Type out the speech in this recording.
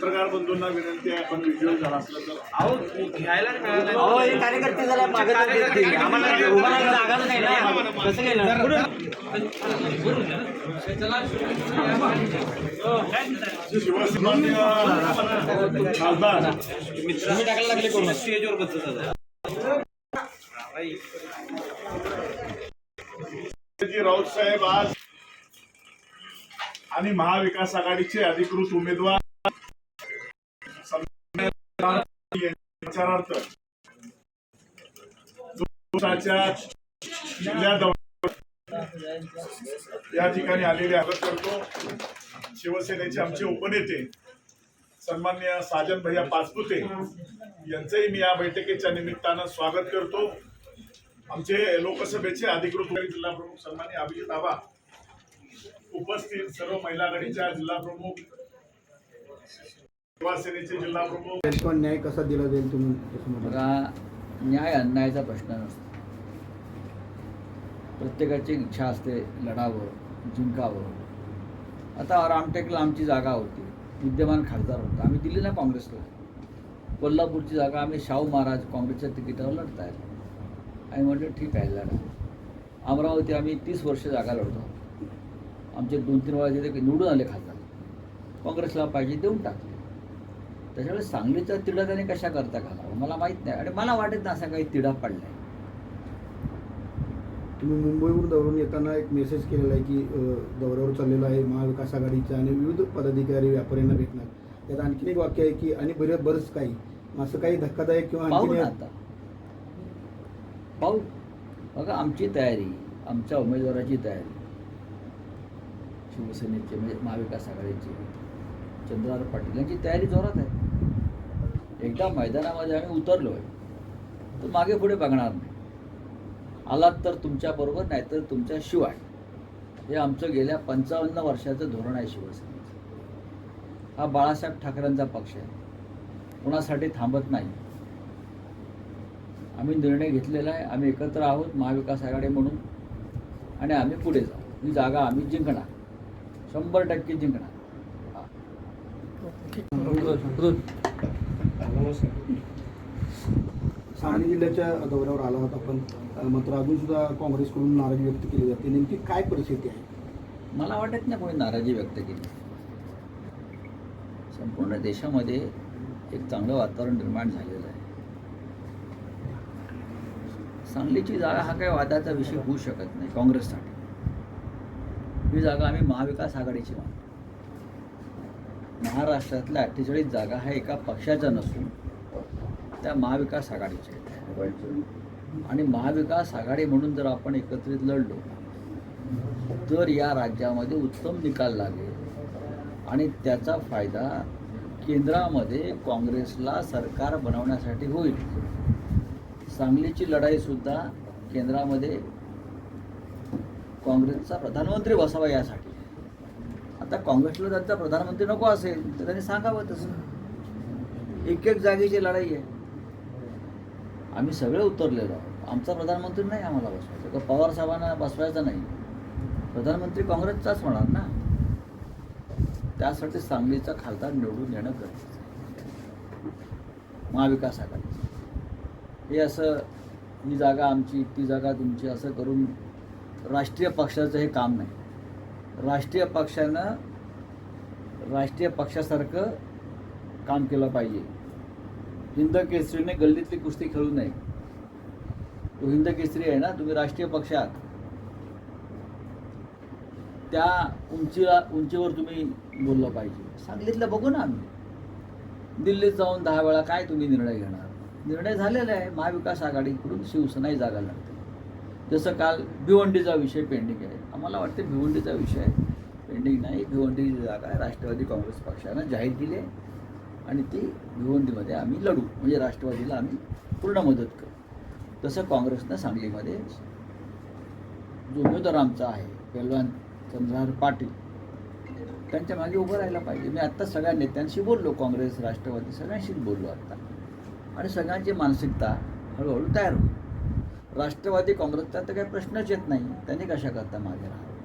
पत्रकार बंधूंना विनंती आहे आपण व्हिडिओ झाला असला तर. अहो घ्यायला मिळालं हे कार्यकर्ते जरा मागे तर देतील. आम्हाला उभा राहायला जागाच नाही ना. कसं घेणार शिवसेना खासदार स्टेजवर बसत जी राऊत साहेब आज आणि महाविकास आघाडीचे अधिकृत उमेदवार या ठिकाणी आलेले आगत करतो. शिवसेनेचे आमचे उपनेते सन्मान्य साजन भैया पाचपुते यांचंही मी या बैठकीच्या निमित्तानं स्वागत करतो. आमचे लोकसभेचे अधिकृत जिल्हा प्रमुख सन्मान्य अभिजित आबा उपस्थित सर्व महिला गणीच्या जिल्हा प्रमुख न्याय कसा दिला जाईल तुम्ही न्याय अन्यायाचा प्रश्न नसतो. प्रत्येकाची इच्छा असते लढावं जिंकावं. आता रामटेकला आमची जागा होती. विद्यमान खासदार होता. आम्ही दिली ना काँग्रेसला. कोल्हापूरची जागा आम्ही शाहू महाराज काँग्रेसच्या तिकिटावर लढतायत. आम्ही म्हटलं ठीक आहे लढा. अमरावती आम्ही तीस वर्ष जागा लढतो. आमचे दोन तीन वेळा तिथे निवडून आले खासदार. काँग्रेसला पाहिजे देऊन टाकले. त्याच्यामुळे सांगलीचा तिढा त्याने कशा करता घालावा मला माहीत नाही. आणि मला वाटत नाही असा काही तिढा पडलाय. तुम्ही मुंबईवरून दौऱ्यावरून येताना एक मेसेज केलेला आहे की दौऱ्यावर चाललेला आहे महाविकास आघाडीचा आणि विविध पदाधिकारी व्यापाऱ्यांना भेटणार. त्यात आणखीन एक वाक्य आहे की आणि बरं बरंच काही. असं काही धक्कादायक किंवा पाहू ना आता. पाहू. बघा आमची तयारी आमच्या उमेदवाराची तयारी. शिवसेनेचे म्हणजे महाविकास आघाडीची. चंद्रहार पाटील यांची तयारी जोरात आहे. एकदा मैदानामध्ये आम्ही उतरलो आहे तर मागे पुढे बघणार नाही. आलात तर तुमच्याबरोबर नाहीतर तुमच्याशिवाय हे आमचं गेल्या पंचावन्न वर्षाचं धोरण आहे शिवसेनेचं. हा बाळासाहेब ठाकरेंचा पक्ष आहे. कोणासाठी थांबत नाही. आम्ही निर्णय घेतलेला आहे. आम्ही एकत्र आहोत महाविकास आघाडी म्हणून. आणि आम्ही पुढे जाऊ. ही जागा आम्ही जिंकणार. शंभर टक्के जिंकणार. हा. सांगली जिल्ह्याच्या दौऱ्यावर आला होता आपण. मात्र अजून सुद्धा काँग्रेसकडून नाराजी व्यक्त केली जाते. नेमकी काय परिस्थिती आहे? मला वाटत नाही कोणी नाराजी व्यक्त केली. संपूर्ण देशामध्ये एक चांगलं वातावरण निर्माण झालेलं आहे. सांगलीची जागा हा काही वादाचा विषय होऊ शकत नाही काँग्रेससाठी. ही जागा आम्ही महाविकास आघाडीची मानतो. महाराष्ट्रातल्या अठ्ठेचाळीस जागा ह्या एका पक्षाच्या नसून त्या महाविकास आघाडीच्या आहेत. आणि महाविकास आघाडी म्हणून जर आपण एकत्रित लढलो तर या राज्यामध्ये उत्तम निकाल लागेल. आणि त्याचा फायदा केंद्रामध्ये काँग्रेसला सरकार बनवण्यासाठी होईल. सांगलीची लढाईसुद्धा केंद्रामध्ये काँग्रेसचा प्रधानमंत्री बसावा यासाठी. आता काँग्रेसला त्यांचा प्रधानमंत्री नको असेल तर त्यांनी सांगावं तसं. एक एक जागेची लढाई आहे. आम्ही सगळे उतरलेलो आहोत. आमचा प्रधानमंत्री नाही आम्हाला बसवायचा. का पवार साहेबांना बसवायचा नाही. प्रधानमंत्री काँग्रेसचाच होणार ना. त्यासाठी सांगलीचा खासदार निवडून येणं गरजेचं आहे. महाविकास आघाडी हे असं ही जागा आमची ती जागा तुमची असं करून राष्ट्रीय पक्षाचं हे काम नाही. राष्ट्रीय पक्षानं राष्ट्रीय पक्षासारखं काम केलं पाहिजे. हिंद केसरीने गल्लीतली कुस्ती खेळू नये. तो हिंद केसरी आहे ना तुम्ही राष्ट्रीय पक्षात त्या उंचीला उंचीवर तुम्ही बोललं पाहिजे. सांगलीतलं बघू ना आम्ही. दिल्लीत जाऊन दहा वेळा काय तुम्ही निर्णय घेणार? निर्णय झालेला आहे. महाविकास आघाडीकडून शिवसेनाही जागा लागते. जसं काल भिवंडीचा विषय पेंडिंग आहे. आम्हाला वाटते भिवंडीचा विषय पेंडिंग नाही. भिवंडीची जागा राष्ट्रवादी काँग्रेस पक्षानं जाहीर केली आहे. आणि ती भिवंडीमध्ये आम्ही लढू. म्हणजे राष्ट्रवादीला आम्ही पूर्ण मदत करू. तसं काँग्रेसनं सांगलीमध्ये जो उमेदवार आमचा आहे पहलवान चंद्रहार पाटील त्यांच्या मागे उभं राहायला पाहिजे. मी आत्ता सगळ्या नेत्यांशी बोललो काँग्रेस राष्ट्रवादी सगळ्यांशीच बोललो आत्ता. आणि सगळ्यांची मानसिकता हळूहळू तयार होईल. राष्ट्रवादी काँग्रेसचा तर काही प्रश्नच येत नाही. त्यांनी कशा करता मागे राहावं?